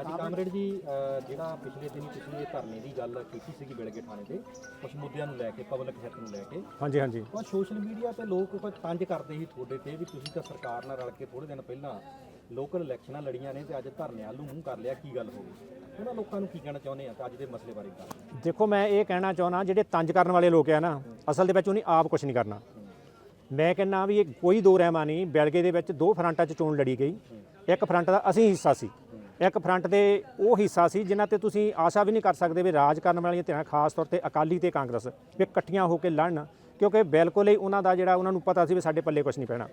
ਅੱਜ ਕਾਮਰੇਡ ਜੀ ਜਿਹੜਾ ਪਿਛਲੇ ਦਿਨੀ ਤੁਸੀਂ ਇਹ ਧਰਨੇ ਦੀ ਗੱਲ ਕੀਤੀ ਸੀਗੀ ਬਿਲਗੇ ਥਾਣੇ ਤੇ ਕੁਝ ਮੁੱਦਿਆਂ ਨੂੰ ਲੈ ਕੇ ਪਬਲਿਕ ਹੈਲਥ ਨੂੰ ਲੈ ਕੇ। ਹਾਂਜੀ ਹਾਂਜੀ। ਉਹ ਸੋਸ਼ਲ ਮੀਡੀਆ ਤੇ ਲੋਕ ਕੁਝ ਤੰਜ ਕਰਦੇ ਸੀ ਤੁਹਾਡੇ ਤੇ ਵੀ ਤੁਸੀਂ ਤਾਂ ਸਰਕਾਰ ਨਾਲ ਰਲ ਕੇ ਥੋੜੇ ਦਿਨ ਪਹਿਲਾਂ ਲੋਕਲ ਇਲੈਕਸ਼ਨਾਂ ਲੜੀਆਂ ਨੇ ਤੇ ਅੱਜ ਧਰਨੇ ਨੂੰ ਮੂੰਹ ਕਰ ਲਿਆ ਕੀ ਗੱਲ ਹੋ ਗਈ? ਉਹਨਾਂ ਲੋਕਾਂ ਨੂੰ ਕੀ ਕਹਿਣਾ ਚਾਹੁੰਦੇ ਆ ਤੇ ਅੱਜ ਦੇ ਮਸਲੇ ਬਾਰੇ ਗੱਲ? ਦੇਖੋ ਮੈਂ ਇਹ ਕਹਿਣਾ ਚਾਹੁੰਦਾ ਜਿਹੜੇ ਤੰਜ ਕਰਨ ਵਾਲੇ ਲੋਕ ਆ ਨਾ ਅਸਲ ਦੇ ਵਿੱਚ ਉਹਨੇ ਆਪ ਕੁਝ ਨਹੀਂ ਕਰਨਾ। ਮੈਂ ਕਹਿੰਦਾ ਵੀ ਇਹ ਕੋਈ ਦੋ ਰਹਿਮਾ ਨਹੀਂ ਬੈਲਗੇ ਦੇ ਵਿੱਚ ਦੋ ਫਰੰਟਾਂ 'ਚ ਚੋਣ ਲੜੀ ਗਈ। ਇੱਕ ਫਰੰਟ ਦਾ ਅਸੀਂ ਹਿੱਸਾ ਸੀ। ਇੱਕ ਫਰੰਟ ਦੇ ਉਹ ਹਿੱਸਾ ਸੀ ਜਿਨ੍ਹਾਂ ਤੇ ਤੁਸੀਂ ਆਸ਼ਾ ਵੀ ਨਹੀਂ ਕਰ ਸਕਦੇ ਵੀ ਰਾਜ ਕਰਨ ਵਾਲੀਆਂ ਧਿਰਾਂ ਖਾਸ ਤੌਰ ਤੇ ਅਕਾਲੀ ਤੇ ਕਾਂਗਰਸ ਵੀ ਇਕੱਠੀਆਂ ਹੋ ਕੇ ਲੜਨ ਕਿਉਂਕਿ ਬਿਲਕੁਲ ਹੀ ਉਹਨਾਂ ਦਾ ਜਿਹੜਾ ਉਹਨਾਂ ਨੂੰ ਪਤਾ ਸੀ ਵੀ ਸਾਡੇ ਪੱਲੇ ਕੁਝ ਨਹੀਂ ਪੈਣਾ।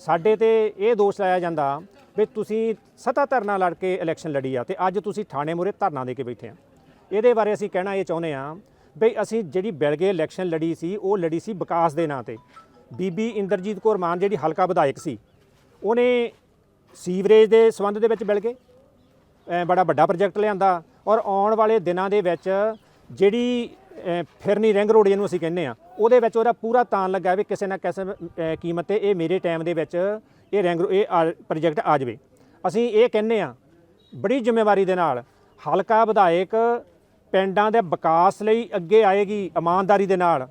ਸਾਡੇ ਤੇ ਇਹ ਦੋਸ਼ ਲਾਇਆ ਜਾਂਦਾ ਵੀ ਤੁਸੀਂ ਸਤਾ ਧਰਨਾ ਲੜ ਕੇ ਇਲੈਕਸ਼ਨ ਲੜੀ ਆ ਤੇ ਅੱਜ ਤੁਸੀਂ ਥਾਣੇ ਮੂਹਰੇ ਧਰਨਾ ਦੇ ਕੇ ਬੈਠੇ ਆ। ਇਹਦੇ ਬਾਰੇ ਅਸੀਂ ਕਹਿਣਾ ਇਹ ਚਾਹੁੰਦੇ ਆ ਵੀ ਅਸੀਂ ਜਿਹੜੀ ਬਿਲਗੇ ਇਲੈਕਸ਼ਨ ਲੜੀ ਸੀ ਉਹ ਲੜੀ ਸੀ ਵਿਕਾਸ ਦੇ ਨਾਂ ਤੇ। ਬੀਬੀ ਇੰਦਰਜੀਤ ਕੌਰ ਮਾਨ ਜਿਹੜੀ ਹਲਕਾ ਵਿਧਾਇਕ ਸੀ ਉਹਨੇ ਸੀਵਰੇਜ ਦੇ ਸੰਬੰਧ ਦੇ ਵਿੱਚ ਬਿਲਗੇ ਅ, ਬੜਾ ਵੱਡਾ ਪ੍ਰੋਜੈਕਟ ਲਿਆਂਦਾ ਔਰ ਆਉਣ ਵਾਲੇ ਦਿਨਾਂ ਦੇ ਵਿੱਚ ਜਿਹੜੀ ਫਿਰਨੀ ਰਿੰਗ ਰੋਡ ਜਿਹਨੂੰ ਅਸੀਂ ਕਹਿੰਦੇ ਆ ਉਹਦੇ ਵਿੱਚ ਉਹਦਾ ਪੂਰਾ ਤਾਨ ਲੱਗਾ ਵੀ ਕਿਸੇ ਨਾ ਕਿਸੇ ਕੀਮਤ ਤੇ ਇਹ ਮੇਰੇ ਟਾਈਮ ਦੇ ਵਿੱਚ ਇਹ ਰਿੰਗ ਇਹ ਪ੍ਰੋਜੈਕਟ ਆ ਜਾਵੇ। ਅਸੀਂ ਇਹ ਕਹਿੰਦੇ ਆ ਬੜੀ ਜ਼ਿੰਮੇਵਾਰੀ ਦੇ ਨਾਲ ਹਲਕਾ ਵਿਧਾਇਕ ਪਿੰਡਾਂ ਦੇ ਵਿਕਾਸ ਲਈ ਅੱਗੇ ਆਏਗੀ, ਇਮਾਨਦਾਰੀ ਦੇ ਨਾਲ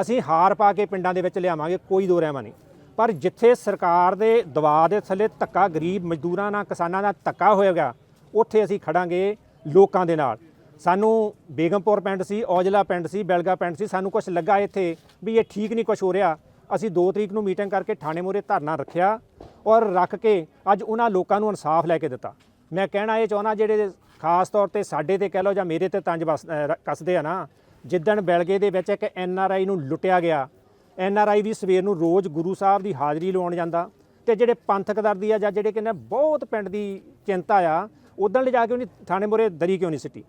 ਅਸੀਂ ਹਾਰ ਪਾ ਕੇ ਪਿੰਡਾਂ ਦੇ ਵਿੱਚ ਲਿਆਵਾਂਗੇ, ਕੋਈ ਦੋ ਰਹਿਮਾ ਨਹੀਂ। ਪਰ ਜਿੱਥੇ ਸਰਕਾਰ ਦੇ ਦਬਾਅ ਦੇ ਥੱਲੇ ਧੱਕਾ, ਗਰੀਬ ਮਜ਼ਦੂਰਾਂ ਨਾਲ, ਕਿਸਾਨਾਂ ਦਾ ਧੱਕਾ ਹੋਏਗਾ ਉੱਥੇ ਅਸੀਂ ਖੜਾਂਗੇ ਲੋਕਾਂ ਦੇ ਨਾਲ। ਸਾਨੂੰ ਬੇਗਮਪੁਰ ਪਿੰਡ ਸੀ, ਔਜਲਾ ਪਿੰਡ ਸੀ, ਬੈਲਗਾ ਪਿੰਡ ਸੀ, ਸਾਨੂੰ ਕੁਝ ਲੱਗਾ ਇੱਥੇ ਵੀ ਇਹ ਠੀਕ ਨਹੀਂ ਕੁਝ ਹੋ ਰਿਹਾ। ਅਸੀਂ 2 ਤਰੀਕ ਨੂੰ ਮੀਟਿੰਗ ਕਰਕੇ ਥਾਣੇ ਮੂਹਰੇ ਧਰਨਾ ਰੱਖਿਆ ਔਰ ਰੱਖ ਕੇ ਅੱਜ ਉਹਨਾਂ ਲੋਕਾਂ ਨੂੰ ਇਨਸਾਫ ਲੈ ਕੇ ਦਿੱਤਾ। ਮੈਂ ਕਹਿਣਾ ਇਹ ਚਾਹੁੰਦਾ ਜਿਹੜੇ ਖਾਸ ਤੌਰ ਤੇ ਸਾਡੇ ਤੇ ਕਹਿ ਲਓ ਜਾਂ ਮੇਰੇ ਤੇ ਤੰਜ ਵਸ- ਅਹ ਕੱਸਦੇ ਆ ਨਾ, ਜਿੱਦਣ ਬੈਲਗੇ ਦੇ ਵਿੱਚ ਇੱਕ ਐਨ ਆਰ ਆਈ ਨੂੰ ਲੁੱਟਿਆ ਗਿਆ, ਐਨ ਆਰ ਆਈ ਵੀ ਸਵੇਰ ਨੂੰ ਰੋਜ਼ ਗੁਰੂ ਸਾਹਿਬ ਦੀ ਹਾਜ਼ਰੀ ਲਵਾਉਣ ਜਾਂਦਾ ਤੇ ਜਿਹੜੇ ਪੰਥਕ ਦਰਦੀ ਆ ਜਾਂ ਜਿਹੜੇ ਕਹਿੰਦੇ ਬਹੁਤ ਪਿੰਡ ਦੀ ਚਿੰਤਾ ਆ ਉਦੋਂ ਲਿਜਾ ਕੇ ਉਹਨੇ ਥਾਣੇ ਮੂਹਰੇ ਦਰੀ ਕਿਉਂ ਨਹੀਂ ਸਿੱਟੀ?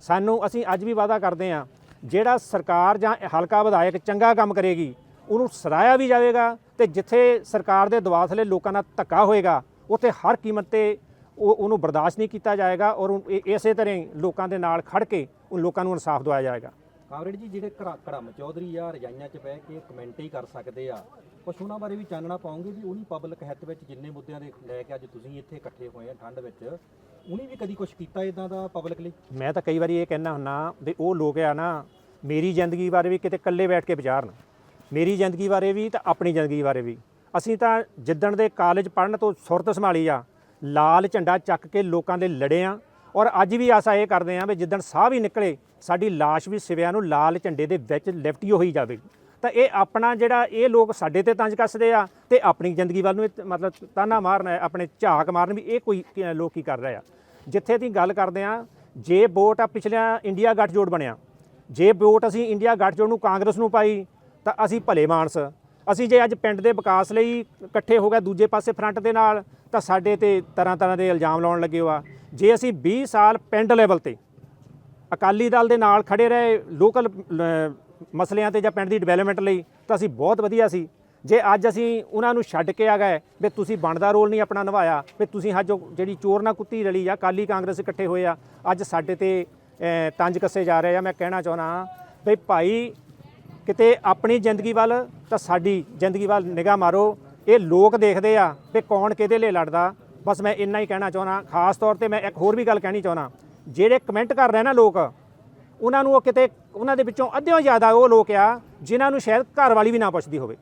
ਸਾਨੂੰ ਅਸੀਂ ਅੱਜ ਵੀ ਵਾਅਦਾ ਕਰਦੇ ਆ ਜਿਹੜਾ ਸਰਕਾਰ ਜਾਂ ਹਲਕਾ ਵਿਧਾਇਕ ਚੰਗਾ ਕੰਮ ਕਰੇਗੀ, ਉਹਨੂੰ ਸਰਾਇਆ ਵੀ ਜਾਵੇਗਾ ਤੇ ਜਿੱਥੇ ਸਰਕਾਰ ਦੇ ਦਬਾਅ ਥੱਲੇ ਲੋਕਾਂ ਨਾਲ ਧੱਕਾ ਹੋਏਗਾ, ਉੱਥੇ ਹਰ ਕੀਮਤ ਤੇ ਉਹ ਉਹਨੂੰ ਬਰਦਾਸ਼ਤ ਨਹੀਂ ਕੀਤਾ ਜਾਏਗਾ ਔਰ ਇਹ- ਇਸੇ ਤਰ੍ਹਾਂ ਹੀ ਲੋਕਾਂ ਦੇ ਨਾਲ ਖੜ ਕੇ ਉਹ ਲੋਕਾਂ ਨੂੰ ਇਨਸਾਫ ਦਵਾਇਆ ਜਾਏਗਾ। ਕਾਮਰੇਡ ਜੀ, ਜਿਹੜੇ ਘੜਮ ਚੌਧਰੀ ਆ, ਰਜਾਈਆਂ 'ਚ ਬਹਿ ਕੇ ਕਮੈਂਟ ਹੀ ਕਰ ਸਕਦੇ ਆ। ਕੁਛ ਉਹਨਾਂ ਬਾਰੇ ਵੀ ਚਾਨਣਾ ਪਾਉਂਗੇ ਵੀ ਉਹਨੀ ਪਬਲਿਕ ਹਿੱਤ ਵਿੱਚ ਜਿੰਨੇ ਮੁੱਦਿਆਂ ਦੇ ਲੈ ਕੇ ਅੱਜ ਤੁਸੀਂ ਇੱਥੇ ਇਕੱਠੇ ਹੋਏ ਆ ਠੰਡ ਵਿੱਚ, ਉਹਨੇ ਵੀ ਕਦੀ ਕੁਝ ਕੀਤਾ ਇਦਾਂ ਦਾ ਪਬਲਿਕ ਲਈ? ਮੈਂ ਤਾਂ ਕਈ ਵਾਰੀ ਇਹ ਕਹਿਣਾ ਹੁੰਨਾ ਵੀ ਉਹ ਲੋਕ ਆ ਨਾ, ਮੇਰੀ ਜ਼ਿੰਦਗੀ ਬਾਰੇ ਵੀ ਕਿਤੇ ਇਕੱਲੇ ਬੈਠ ਕੇ ਵਿਚਾਰਨ ਮੇਰੀ ਜ਼ਿੰਦਗੀ ਬਾਰੇ ਵੀ ਤਾਂ ਆਪਣੀ ਜ਼ਿੰਦਗੀ ਬਾਰੇ ਵੀ। ਅਸੀਂ ਤਾਂ ਜਿੱਦਣ ਦੇ ਕਾਲਜ ਪੜ੍ਹਨ ਤੋਂ ਸੁਰਤ ਸੰਭਾਲੀ ਆ, ਲਾਲ ਝੰਡਾ ਚੱਕ ਕੇ ਲੋਕਾਂ ਦੇ ਲੜੇ ਆ, ਔਰ ਅੱਜ ਵੀ ਆਸਾ ਇਹ ਕਰਦੇ ਆ ਵੀ ਜਿੱਦਣ ਸਾਹ ਵੀ ਨਿਕਲੇ ਸਾਡੀ ਲਾਸ਼ ਵੀ ਸਿਵਿਆਂ ਨੂੰ ਲਾਲ ਝੰਡੇ ਦੇ ਵਿੱਚ ਲਿਫਟੀ ਹੋਈ ਜਾਵੇਗੀ ਤਾਂ ਇਹ ਆਪਣਾ ਜਿਹੜਾ ਇਹ ਲੋਕ ਸਾਡੇ ਤੇ ਤੰਜ ਕੱਸਦੇ ਆ ਤੇ ਆਪਣੀ ਜ਼ਿੰਦਗੀ ਵੱਲ ਨੂੰ ਇਹ ਮਤਲਬ ਤਾਨਾ ਮਾਰਨ ਆਪਣੇ ਝਾਕ ਮਾਰਨ ਵੀ ਇਹ ਕੋਈ ਲੋਕ ਕੀ ਕਰ ਰਹੇ ਆ। ਜਿੱਥੇ ਅਸੀਂ ਗੱਲ ਕਰਦੇ ਆ, ਜੇ ਵੋਟ ਆ ਪਿਛਲਿਆਂ ਇੰਡੀਆ ਗੱਠਜੋੜ ਬਣਿਆ, ਜੇ ਵੋਟ ਅਸੀਂ ਇੰਡੀਆ ਗੱਠਜੋੜ ਨੂੰ ਕਾਂਗਰਸ ਨੂੰ ਪਾਈ, ਤਾਂ ਅਸੀਂ ਭਲੇ ਮਾਨਸ। ਅਸੀਂ ਜੇ ਅੱਜ ਪਿੰਡ ਦੇ ਵਿਕਾਸ ਲਈ ਇਕੱਠੇ ਹੋ ਗਏ ਦੂਜੇ ਪਾਸੇ ਫਰੰਟ ਦੇ ਨਾਲ, ਤਾਂ ਸਾਡੇ ਤੇ ਤਰ੍ਹਾਂ ਤਰ੍ਹਾਂ ਦੇ ਇਲਜ਼ਾਮ ਲਾਉਣ ਲੱਗੇ ਹੋ ਆ। ਜੇ ਅਸੀਂ 20 ਸਾਲ ਪਿੰਡ ਲੈਵਲ ਤੇ ਅਕਾਲੀ ਦਲ ਦੇ ਨਾਲ ਖੜੇ ਰਹੇ ਲੋਕਲ ਮਸਲਿਆਂ ਤੇ ਜਾਂ ਪਿੰਡ ਦੀ ਡਿਵੈਲਪਮੈਂਟ ਲਈ, ਤਾਂ ਅਸੀਂ ਬਹੁਤ ਵਧੀਆ ਸੀ। ਜੇ ਅੱਜ ਅਸੀਂ ਉਹਨਾਂ ਨੂੰ ਛੱਡ ਕੇ ਆ ਗਏ, ਵੀ ਤੁਸੀਂ ਬਣਦਾ ਰੋਲ ਨਹੀਂ ਆਪਣਾ ਨਿਭਾਇਆ, ਵੀ ਤੁਸੀਂ ਅੱਜ ਉਹ ਜਿਹੜੀ ਚੋਰ ਨਾ ਕੁੱਤੀ ਰਲੀ ਆ, ਅਕਾਲੀ ਕਾਂਗਰਸ ਇਕੱਠੇ ਹੋਏ ਆ, ਅੱਜ ਸਾਡੇ ਤੇ ਤੰਜ ਕੱਸੇ ਜਾ ਰਹੇ ਆ, ਮੈਂ ਕਹਿਣਾ ਚਾਹੁੰਦਾ ਵੀ ਭਾਈ ਕਿਤੇ ਆਪਣੀ ਜ਼ਿੰਦਗੀ ਵੱਲ, ਤਾਂ ਸਾਡੀ ਜ਼ਿੰਦਗੀ ਵੱਲ ਨਿਗਾਹ ਮਾਰੋ। ਇਹ ਲੋਕ ਦੇਖਦੇ ਆ ਵੀ ਕੌਣ ਕਿਹਦੇ ਲਈ ਲੜਦਾ। ਬਸ ਮੈਂ ਇੰਨਾ ਹੀ ਕਹਿਣਾ ਚਾਹੁੰਦਾ, ਖਾਸ ਤੌਰ ਤੇ ਮੈਂ ਇੱਕ ਹੋਰ ਵੀ ਗੱਲ ਕਹਿਣੀ ਚਾਹੁੰਦਾ ਜਿਹੜੇ ਕਮੈਂਟ ਕਰ ਰਹੇ ਨਾ ਲੋਕ, ਉਹਨਾਂ ਨੂੰ ਉਹ ਕਿਤੇ, ਉਹਨਾਂ ਦੇ ਵਿੱਚੋਂ ਅੱਧਿਓਂ ਜ਼ਿਆਦਾ ਉਹ ਲੋਕ ਆ, ਜਿਨ੍ਹਾਂ ਨੂੰ ਸ਼ਾਇਦ ਘਰ ਵਾਲੀ ਵੀ ਨਾ ਪੁੱਛਦੀ ਹੋਵੇ।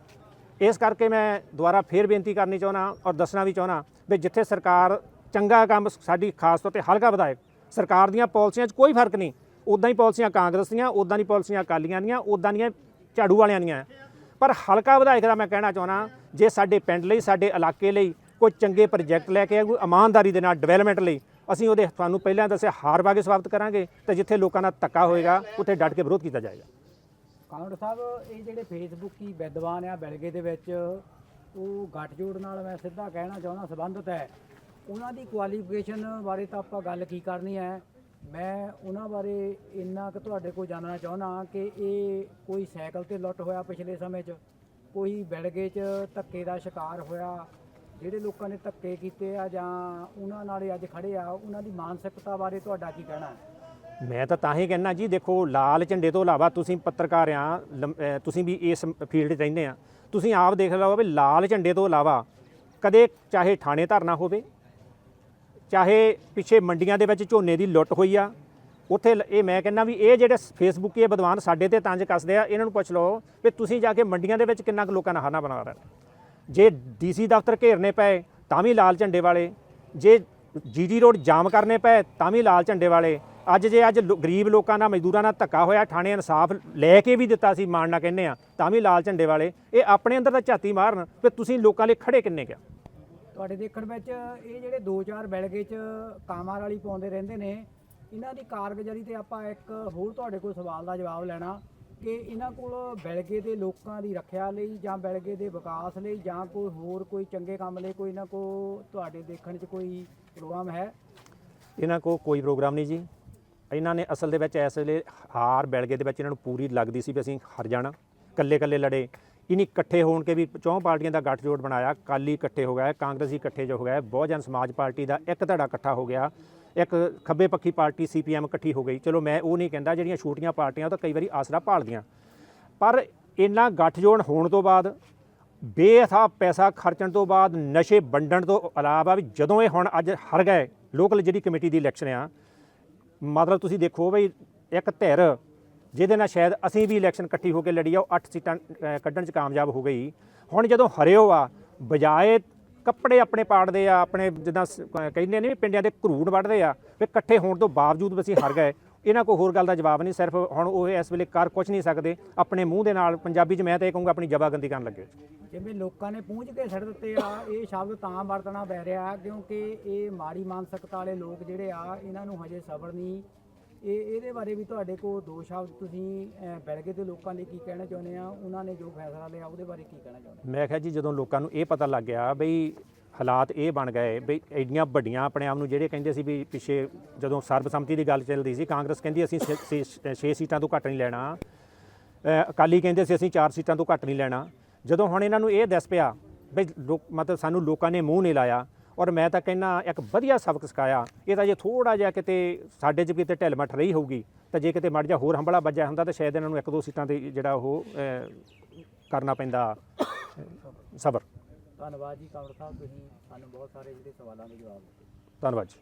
ਇਸ ਕਰਕੇ ਮੈਂ ਦੁਬਾਰਾ ਫੇਰ ਬੇਨਤੀ ਕਰਨੀ ਚਾਹੁੰਦਾ ਔਰ ਦੱਸਣਾ ਵੀ ਚਾਹੁੰਦਾ ਵੀ ਜਿੱਥੇ ਸਰਕਾਰ ਚੰਗਾ ਕੰਮ ਸਾਡੀ ਖਾਸ ਤੌਰ ਤੇ ਹਲਕਾ ਵਿਧਾਇਕ, ਸਰਕਾਰ ਦੀਆਂ ਪਾਲਿਸੀਆਂ 'ਚ ਕੋਈ ਫ਼ਰਕ ਨਹੀਂ। ਉਦਾਂ ਹੀ ਪਾਲਿਸੀਆਂ ਕਾਂਗਰਸ ਦੀਆਂ ਉਦਾਂ ਦੀ ਪਾਲਿਸੀਆਂ ਅਕਾਲੀਆਂ ਦੀਆਂ ਉਦਾਂ ਦੀਆਂ ਝਾੜੂ ਵਾਲਿਆਂ ਦੀਆਂ। ਪਰ ਹਲਕਾ ਵਿਧਾਇਕ ਦਾ ਮੈਂ ਕਹਿਣਾ ਚਾਹੁੰਦਾ, ਜੇ ਸਾਡੇ ਪਿੰਡ ਲਈ, ਸਾਡੇ ਇਲਾਕੇ ਲਈ ਕੋਈ ਚੰਗੇ ਪ੍ਰੋਜੈਕਟ ਲੈ ਕੇ ਆਏ ਕੋਈ ਇਮਾਨਦਾਰੀ ਦੇ ਨਾਲ ਡਿਵੈਲਪਮੈਂਟ ਲਈ ਅਸੀਂ ਉਹਦੇ ਤੁਹਾਨੂੰ ਪਹਿਲਾਂ ਦੱਸਿਆ ਹਾਰ ਪਾ ਕੇ ਸਵਾਗਤ ਕਰਾਂਗੇ ਤੇ ਜਿੱਥੇ ਲੋਕਾਂ ਦਾ ਧੱਕਾ ਹੋਏਗਾ, ਉੱਥੇ ਡਟ ਕੇ ਵਿਰੋਧ ਕੀਤਾ ਜਾਏਗਾ। ਕਾਂਗੜ ਸਾਹਿਬ, ਇਹ ਜਿਹੜੇ ਫੇਸਬੁੱਕੀ ਵਿਦਵਾਨ ਆ ਬੈਲਗੇ ਦੇ ਵਿੱਚ, ਉਹ ਗੱਠਜੋੜ ਨਾਲ ਮੈਂ ਸਿੱਧਾ ਕਹਿਣਾ ਚਾਹੁੰਦਾ, ਸੰਬੰਧਿਤ ਹੈ। ਉਹਨਾਂ ਦੀ ਕੁਆਲੀਫਿਕੇਸ਼ਨ ਬਾਰੇ ਤਾਂ ਆਪਾਂ ਗੱਲ ਕੀ ਕਰਨੀ ਹੈ? ਮੈਂ ਉਹਨਾਂ ਬਾਰੇ ਇੰਨਾ ਕੁ ਤੁਹਾਡੇ ਕੋਲ ਜਾਣਨਾ ਚਾਹੁੰਦਾ ਕਿ ਇਹ ਕੋਈ ਸਾਈਕਲ ਤੇ ਲੁੱਟ ਹੋਇਆ ਪਿਛਲੇ ਸਮੇਂ 'ਚ? ਕੋਈ ਬੈਲਗੇ 'ਚ ਧੱਕੇ ਦਾ ਸ਼ਿਕਾਰ ਹੋਇਆ? ਜਿਹੜੇ ਲੋਕਾਂ ਨੇ ਧੱਕੇ ਕੀਤੇ ਆ ਜਾਂ ਉਹਨਾਂ ਨਾਲ ਅੱਜ ਖੜੇ ਆ, ਉਹਨਾਂ ਦੀ ਮਾਨਸਿਕਤਾ ਬਾਰੇ ਤੁਹਾਡਾ ਕੀ ਕਹਿਣਾ ਹੈ? ਮੈਂ ਤਾਂ ਤਾਂ ਹੀ ਕਹਿਣਾ ਜੀ, ਦੇਖੋ, ਲਾਲ ਝੰਡੇ ਤੋਂ ਇਲਾਵਾ ਤੁਸੀਂ ਪੱਤਰਕਾਰ ਆ, ਲੰਮ- ਤੁਸੀਂ ਵੀ ਇਸ ਫੀਲਡ 'ਚ ਰਹਿੰਦੇ ਆ। ਤੁਸੀਂ ਆਪ ਦੇਖ ਲਓ ਵੀ ਲਾਲ ਝੰਡੇ ਤੋਂ ਇਲਾਵਾ ਕਦੇ ਚਾਹੇ ਥਾਣੇ ਧਰਨਾ ਹੋਵੇ, ਚਾਹੇ ਪਿੱਛੇ ਮੰਡੀਆਂ ਦੇ ਵਿੱਚ ਝੋਨੇ ਦੀ ਲੁੱਟ ਹੋਈ ਆ, ਉੱਥੇ ਇਹ ਮੈਂ ਕਹਿੰਦਾ ਵੀ ਇਹ ਜਿਹੜੇ ਫੇਸਬੁੱਕੀ ਇਹ ਵਿਦਵਾਨ ਸਾਡੇ ਤੇ ਤੰਜ ਕੱਸਦੇ ਆ, ਇਹਨਾਂ ਨੂੰ ਪੁੱਛ ਲਓ ਵੀ ਤੁਸੀਂ ਜਾ ਕੇ ਮੰਡੀਆਂ ਦੇ ਵਿੱਚ ਕਿੰਨਾ ਕੁ ਲੋਕਾਂ ਨਾਲ ਹਾਨਾ ਬਣਾ ਰਹੇ ਜੇ ਡੀਸੀ ਦਫ਼ਤਰ ਘੇਰਨੇ ਪਏ, ਤਾਂ ਵੀ ਲਾਲ ਝੰਡੇ ਵਾਲੇ। ਜੇ ਜੀਟੀ ਰੋਡ ਜਾਮ ਕਰਨੇ ਪਏ, ਤਾਂ ਵੀ ਲਾਲ ਝੰਡੇ ਵਾਲੇ। ਅੱਜ ਜੇ ਅੱਜ ਗਰੀਬ ਲੋਕਾਂ ਨਾਲ ਮਜ਼ਦੂਰਾਂ ਨਾਲ ਧੱਕਾ ਹੋਇਆ, ਥਾਣੇ ਇਨਸਾਫ ਲੈ ਕੇ ਵੀ ਦਿੱਤਾ ਸੀ ਮਾਣ ਨਾ ਕਹਿੰਦੇ ਆ, ਤਾਂ ਵੀ ਲਾਲ ਝੰਡੇ ਵਾਲੇ। ਇਹ ਆਪਣੇ ਅੰਦਰ ਤਾਂ ਝਾਤੀ ਮਾਰਨ ਵੀ ਤੁਸੀਂ ਲੋਕਾਂ ਲਈ ਖੜੇ ਕਿੰਨੇ ਗਿਆ ਤੁਹਾਡੇ ਦੇਖਣ ਵਿੱਚ ਇਹ ਜਿਹੜੇ ਦੋ ਚਾਰ ਬੈਲਗੇ ਚ ਕਾਮਾਂ ਵਾਲੀ ਪਾਉਂਦੇ ਰਹਿੰਦੇ ਨੇ, ਇਹਨਾਂ ਦੀ ਕਾਰਗੁਜ਼ਾਰੀ ਤੇ ਆਪਾਂ ਇੱਕ ਹੋਰ ਤੁਹਾਡੇ ਕੋਲ ਸਵਾਲ ਦਾ ਜਵਾਬ ਲੈਣਾ। ਕਿ ਇਹਨਾਂ ਕੋਲ ਬੈਲਗੇ ਦੇ ਲੋਕਾਂ ਦੀ ਰੱਖਿਆ ਲਈ ਜਾਂ ਬੈਲਗੇ ਦੇ ਵਿਕਾਸ ਲਈ ਜਾਂ ਕੋਈ ਹੋਰ ਕੋਈ ਚੰਗੇ ਕੰਮ ਲਈ ਕੋਈ ਇਹਨਾਂ ਕੋਲ ਤੁਹਾਡੇ ਦੇਖਣ 'ਚ ਕੋਈ ਪ੍ਰੋਗਰਾਮ ਹੈ? ਇਹਨਾਂ ਕੋ ਕੋਈ ਪ੍ਰੋਗਰਾਮ ਨਹੀਂ ਜੀ। ਇਹਨਾਂ ਨੇ ਅਸਲ ਦੇ ਵਿੱਚ ਇਸ ਵੇਲੇ ਹਾਰ ਬੈਲਗੇ ਦੇ ਵਿੱਚ ਇਹਨਾਂ ਨੂੰ ਪੂਰੀ ਲੱਗਦੀ ਸੀ ਵੀ ਅਸੀਂ ਹਰ ਜਾਣਾ। ਕੱਲੇ ਕੱਲੇ ਲੜੇ। ਇਨੀ ਇਕੱਠੇ ਹੋਣ ਕੇ ਵੀ ਚੌਂ ਪਾਰਟੀਆਂ ਦਾ ਗੱਠਜੋੜ ਬਣਾਇਆ। ਕਾਲੀ ਇਕੱਠੇ ਹੋ ਗਿਆ ਕਾਂਗਰਸੀ ਇਕੱਠੇ ਜੋ ਹੋ ਗਿਆ ਬਹੁਜਨ ਸਮਾਜ ਪਾਰਟੀ ਦਾ ਇੱਕ ਧੜਾ ਇਕੱਠਾ ਹੋ ਗਿਆ। ਇੱਕ ਖੱਬੇ ਪੱਖੀ ਪਾਰਟੀ ਸੀਪੀਐਮ ਇਕੱਠੀ ਹੋ ਗਈ। ਚਲੋ ਮੈਂ ਉਹ ਨਹੀਂ ਕਹਿੰਦਾ, ਜਿਹੜੀਆਂ ਛੋਟੀਆਂ ਪਾਰਟੀਆਂ ਉਹ ਤਾਂ ਕਈ ਵਾਰੀ ਆਸਰਾ ਭਾਲਦੀਆਂ ਪਰ ਇੰਨਾ ਗੱਠਜੋੜ ਹੋਣ ਤੋਂ ਬਾਅਦ ਬੇਥਾ ਪੈਸਾ ਖਰਚਣ ਤੋਂ ਬਾਅਦ, ਨਸ਼ੇ ਵੰਡਣ ਤੋਂ ਇਲਾਵਾ ਵੀ ਜਦੋਂ ਇਹ ਹੁਣ ਅੱਜ ਹਰ ਗਏ, ਲੋਕਲ ਜਿਹੜੀ ਕਮੇਟੀ ਦੀ ਇਲੈਕਸ਼ਨ ਆ, ਮਤਲਬ ਤੁਸੀਂ ਦੇਖੋ ਬਈ ਇੱਕ ਧਿਰ, ਜਿਹਦੇ ਨਾਲ ਸ਼ਾਇਦ ਅਸੀਂ ਵੀ ਇਲੈਕਸ਼ਨ ਇਕੱਠੀ ਹੋ ਕੇ ਲੜੀ ਆ, ਉਹ 8 ਸੀਟਾਂ ਕੱਢਣ 'ਚ ਕਾਮਯਾਬ ਹੋ ਗਈ। ਹੁਣ ਜਦੋਂ ਹਰਿਓ ਆ, ਬਜਾਏ ਕੱਪੜੇ ਆਪਣੇ ਪਾੜਦੇ ਆ, ਆਪਣੇ ਜਿੱਦਾਂ ਕਹਿੰਦੇ ਨੇ ਪਿੰਡਿਆਂ ਦੇ ਘਰੂੜ ਵੱਢਦੇ ਆ, ਵੀ ਇਕੱਠੇ ਹੋਣ ਤੋਂ ਬਾਵਜੂਦ ਵੀ ਅਸੀਂ ਹਾਰ ਗਏ। ਇਹਨਾਂ ਕੋਈ ਹੋਰ ਗੱਲ ਦਾ ਜਵਾਬ ਨਹੀਂ, ਸਿਰਫ ਹੁਣ ਉਹ ਇਸ ਵੇਲੇ ਕਰ ਕੁਝ ਨਹੀਂ ਸਕਦੇ। ਆਪਣੇ ਮੂੰਹ ਦੇ ਨਾਲ ਪੰਜਾਬੀ 'ਚ ਮੈਂ ਤਾਂ ਇਹ ਕਹੂੰਗਾ, ਆਪਣੀ ਜਬਾਗੰਦੀ ਕਰਨ ਲੱਗੇ। ਜਿਵੇਂ ਲੋਕਾਂ ਨੇ ਪੂੰਝ ਕੇ ਛੱਡ ਦਿੱਤੇ ਆ, ਇਹ ਸ਼ਬਦ ਤਾਂ ਵਰਤਣਾ ਪੈ ਰਿਹਾ ਕਿਉਂਕਿ ਇਹ ਮਾੜੀ ਮਾਨਸਿਕਤਾ ਵਾਲੇ ਲੋਕ ਜਿਹੜੇ ਆ, ਇਹਨਾਂ ਨੂੰ ਹਜੇ ਸਬਰ ਨਹੀਂ ਇਹ ਇਹਦੇ ਬਾਰੇ ਵੀ ਤੁਹਾਡੇ ਕੋਲ ਦੋ ਸ਼ਬਦ ਤੁਸੀਂ ਅਹ, ਬੈਲਗੇ ਦੇ ਲੋਕਾਂ ਲਈ ਕੀ ਕਹਿਣਾ ਚਾਹੁੰਦੇ ਆ? ਉਹਨਾਂ ਨੇ ਜੋ ਫੈਸਲਾ ਲਿਆ ਉਹਦੇ ਬਾਰੇ ਕੀ ਕਹਿਣਾ ਚਾਹੁੰਦੇ ਮੈਂ ਕਿਹਾ ਜੀ ਜਦੋਂ ਲੋਕਾਂ ਨੂੰ ਇਹ ਪਤਾ ਲੱਗ ਗਿਆ ਬਈ ਹਾਲਾਤ ਇਹ ਬਣ ਗਏ ਬਈ ਐਡੀਆਂ ਵੱਡੀਆਂ ਆਪਣੇ ਆਪ ਨੂੰ ਜਿਹੜੇ ਕਹਿੰਦੇ ਸੀ ਵੀ ਪਿੱਛੇ ਜਦੋਂ ਸਰਬਸੰਮਤੀ ਦੀ ਗੱਲ ਚੱਲਦੀ ਸੀ ਕਾਂਗਰਸ ਕਹਿੰਦੀ ਅਸੀਂ 6 ਸੀਟਾਂ ਤੋਂ ਘੱਟ ਨਹੀਂ ਲੈਣਾ ਅ, ਅਕਾਲੀ ਕਹਿੰਦੇ ਸੀ ਅਸੀਂ 4 ਸੀਟਾਂ ਤੋਂ ਘੱਟ ਨਹੀਂ ਲੈਣਾ। ਜਦੋਂ ਹੁਣ ਇਹਨਾਂ ਨੂੰ ਇਹ ਦੱਸ ਪਿਆ ਬਈ ਲੋਕ ਮਤਲਬ ਸਾਨੂੰ ਲੋਕਾਂ ਨੇ ਮੂੰਹ ਨਹੀਂ ਲਾਇਆ ਔਰ ਮੈਂ ਤਾਂ ਕਹਿੰਨਾ ਇੱਕ ਵਧੀਆ ਸਬਕ ਸਿਖਾਇਆ। ਇਹ ਤਾਂ ਜੇ ਥੋੜਾ ਜਿਹਾ ਕਿਤੇ ਸਾਡੇ 'ਚ ਕਿਤੇ ਢਿੱਲ ਮੱਠ ਰਹੀ ਹੋਊਗੀ ਤਾਂ ਜੇ ਕਿਤੇ ਮੜ ਜਾ ਹੋਰ ਹੰਬਲਾ ਵੱਜਿਆ ਹੁੰਦਾ ਤਾਂ ਸ਼ਾਇਦ ਇਹਨਾਂ ਨੂੰ ਇੱਕ ਦੋ ਸੀਟਾਂ ਤੇ ਜਿਹੜਾ ਉਹ ਕਰਨਾ ਪੈਂਦਾ ਸਬਰ। ਧੰਨਵਾਦ ਜੀ ਕਮਰ ਸਾਹਿਬ ਤੁਸੀਂ ਸਾਨੂੰ ਬਹੁਤ ਸਾਰੇ ਜਿਹੜੇ ਸਵਾਲਾਂ ਦੇ ਜਵਾਬ ਦਿੱਤੇ। ਧੰਨਵਾਦ ਜੀ।